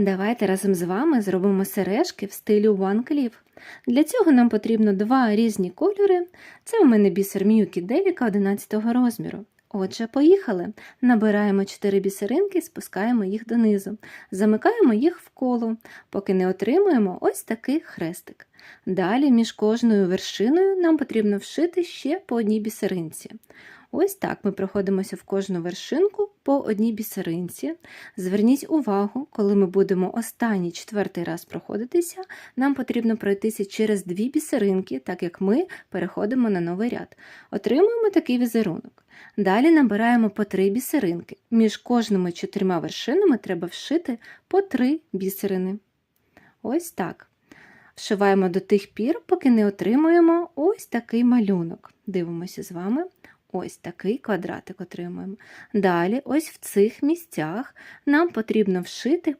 Давайте разом з вами зробимо сережки в стилі One Cliff. Для цього нам потрібно два різні кольори. Це у мене бісер М'юкі Девіка 11 розміру. Отже, поїхали. Набираємо 4 бісеринки, спускаємо їх донизу, замикаємо їх в коло, поки не отримуємо ось такий хрестик. Далі між кожною вершиною нам потрібно вшити ще по одній бісеринці. Ось так ми проходимося в кожну вершинку по одній бісеринці. Зверніть увагу, коли ми будемо останній четвертий раз проходитися, нам потрібно пройтися через дві бісеринки, так як ми переходимо на новий ряд. Отримуємо такий візерунок. Далі набираємо по три бісеринки. Між кожними чотирма вершинами треба вшити по три бісерини. Ось так. Вшиваємо до тих пір, поки не отримуємо ось такий малюнок. Дивимося з вами. Ось такий квадратик отримуємо. Далі, ось в цих місцях нам потрібно вшити